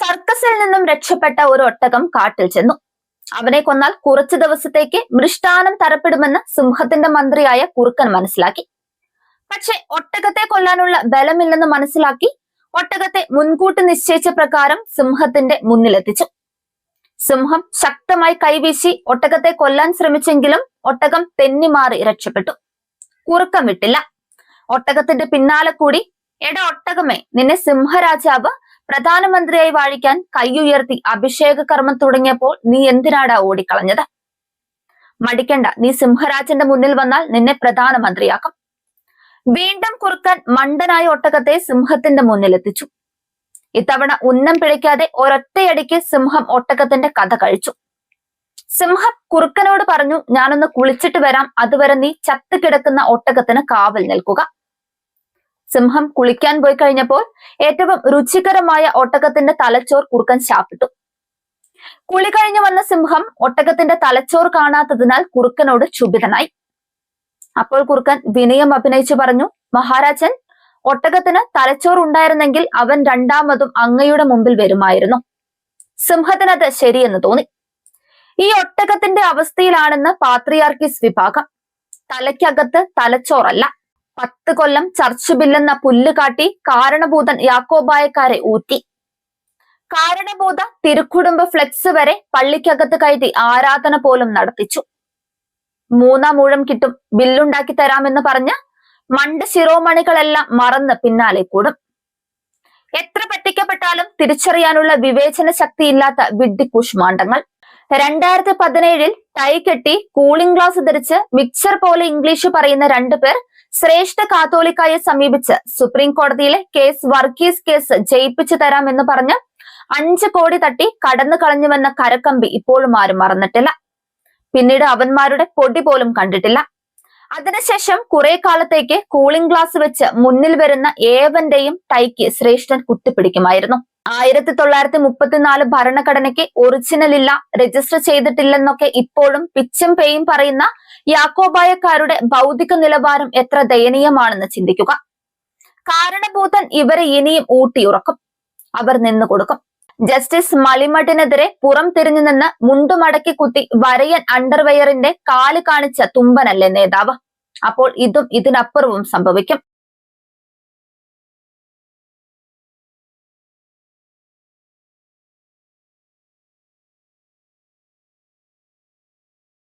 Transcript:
സർക്കസിൽ നിന്നും രക്ഷപ്പെട്ട ഒരു ഒട്ടകം കാട്ടിൽ ചെന്നു. അവനെ കൊന്നാൽ കുറച്ചു ദിവസത്തേക്ക് മൃഷ്ടാനം തരപ്പെടുമെന്ന് സിംഹത്തിന്റെ മന്ത്രിയായ കുറുക്കൻ മനസ്സിലാക്കി. പക്ഷെ ഒട്ടകത്തെ കൊല്ലാനുള്ള ബലമില്ലെന്ന് മനസ്സിലാക്കി ഒട്ടകത്തെ മുൻകൂട്ടി നിശ്ചയിച്ച പ്രകാരം സിംഹത്തിന്റെ മുന്നിലെത്തിച്ചു. സിംഹം ശക്തമായി കൈവീശി ഒട്ടകത്തെ കൊല്ലാൻ ശ്രമിച്ചെങ്കിലും ഒട്ടകം തെന്നിമാറി രക്ഷപ്പെട്ടു. കുറുക്കം വിട്ടില്ല. ഒട്ടകത്തിന്റെ പിന്നാലെ കൂടി എട ഒട്ടകമേ നിന്നെ സിംഹരാജാവ് പ്രധാനമന്ത്രിയായി വാഴിക്കാൻ കൈയുയർത്തി അഭിഷേക കർമ്മം തുടങ്ങിയപ്പോൾ നീ എന്തിനാടാ ഓടിക്കളഞ്ഞത്? മടിക്കണ്ട നീ സിംഹരാജന്റെ മുന്നിൽ വന്നാൽ നിന്നെ പ്രധാനമന്ത്രിയാക്കും. വീണ്ടും കുറുക്കാൻ മണ്ടനായ ഒട്ടകത്തെ സിംഹത്തിന്റെ മുന്നിലെത്തിച്ചു. ഇത്തവണ ഉന്നം പിഴയ്ക്കാതെ ഒരൊറ്റയടിക്ക് സിംഹം ഒട്ടകത്തിന്റെ കഥ കഴിച്ചു. സിംഹം കുറുക്കനോട് പറഞ്ഞു ഞാനൊന്ന് കുളിച്ചിട്ട് വരാം അതുവരെ നീ ചത്തു കിടക്കുന്ന ഒട്ടകത്തിന് കാവൽ നിൽക്കുക. സിംഹം കുളിക്കാൻ പോയി കഴിഞ്ഞപ്പോൾ ഏറ്റവും രുചികരമായ ഒട്ടകത്തിന്റെ തലച്ചോർ കുറുക്കൻ ശാപ്പിട്ടു. കുളി കഴിഞ്ഞു വന്ന സിംഹം ഒട്ടകത്തിന്റെ തലച്ചോർ കാണാത്തതിനാൽ കുറുക്കനോട് ക്ഷുഭിതനായി. അപ്പോൾ കുറുക്കൻ വിനയം അഭിനയിച്ചു പറഞ്ഞു മഹാരാജൻ ഒട്ടകത്തിന് തലച്ചോർ ഉണ്ടായിരുന്നെങ്കിൽ അവൻ രണ്ടാമതും അങ്ങയുടെ മുമ്പിൽ വരുമായിരുന്നു. സിംഹത്തിനത് ശരിയെന്ന് തോന്നി. ഈ ഒട്ടകത്തിന്റെ അവസ്ഥയിലാണെന്ന് പാത്രിയാർക്കിസ് വിഭാഗം. തലയ്ക്കകത്ത് തലച്ചോറല്ല. പത്ത് കൊല്ലം ചർച്ച് ബില്ലെന്ന പുല്ല് കാട്ടി കാരണഭൂതൻ യാക്കോബായക്കാരെ ഊറ്റി. കാരണഭൂത തിരുക്കുടുംബ ഫ്ലെക്സ് വരെ പള്ളിക്കകത്ത് കയറ്റി ആരാധന പോലും നടത്തിച്ചു. മൂന്നാം മൂഴം കിട്ടും ബില്ലുണ്ടാക്കി തരാമെന്ന് പറഞ്ഞ് മണ്ട് ശിരോമണികളെല്ലാം മറന്ന് പിന്നാലെ കൂടും. എത്ര പറ്റിക്കപ്പെട്ടാലും തിരിച്ചറിയാനുള്ള വിവേചന ശക്തിയില്ലാത്ത വിഡ്ഢി കുഷ്മാണ്ഡങ്ങൾ രണ്ടായിരത്തി പതിനേഴിൽ ടൈ കെട്ടി കൂളിംഗ് ഗ്ലാസ് ധരിച്ച് മിക്സർ പോലെ ഇംഗ്ലീഷ് പറയുന്ന രണ്ടുപേർ ശ്രേഷ്ഠ കാത്തോലിക്കായെ സമീപിച്ച് സുപ്രീം കോടതിയിലെ കേസ് വർഗീസ് കേസ് ജയിപ്പിച്ചു തരാമെന്ന് പറഞ്ഞ് അഞ്ച് കോടി തട്ടി കടന്നു കളഞ്ഞുവെന്ന കരക്കമ്പി ഇപ്പോഴും ആരും മറന്നിട്ടില്ല. പിന്നീട് അവന്മാരുടെ പൊടി പോലും കണ്ടിട്ടില്ല. അതിനുശേഷം കുറെ കാലത്തേക്ക് കൂളിംഗ് ഗ്ലാസ് വെച്ച് മുന്നിൽ വരുന്ന ഏവന്റെയും ടൈക്ക് ശ്രേഷ്ഠൻ കുത്തിപ്പിടിക്കുമായിരുന്നു. ആയിരത്തി തൊള്ളായിരത്തി മുപ്പത്തിനാല് ഭരണഘടനയ്ക്ക് ഒറിജിനൽ ഇല്ല രജിസ്റ്റർ ചെയ്തിട്ടില്ലെന്നൊക്കെ ഇപ്പോഴും പിച്ചും പേയും പറയുന്ന യാക്കോബായക്കാരുടെ ഭൗതിക നിലവാരം എത്ര ദയനീയമാണെന്ന് ചിന്തിക്കുക. കാരണഭൂതൻ ഇവരെ ഇനിയും ഊട്ടിയുറക്കും. അവർ നിന്നു കൊടുക്കും. ജസ്റ്റിസ് മളിമഠിനെതിരെ പുറം തിരിഞ്ഞു നിന്ന് മുണ്ടുമടക്കി കുത്തി വരയൻ അണ്ടർവെയറിന്റെ കാൽ കാണിച്ച തുമ്പനല്ലേ നേതാവ്? അപ്പോൾ ഇതും ഇതിനപ്പുറവും സംഭവിക്കും.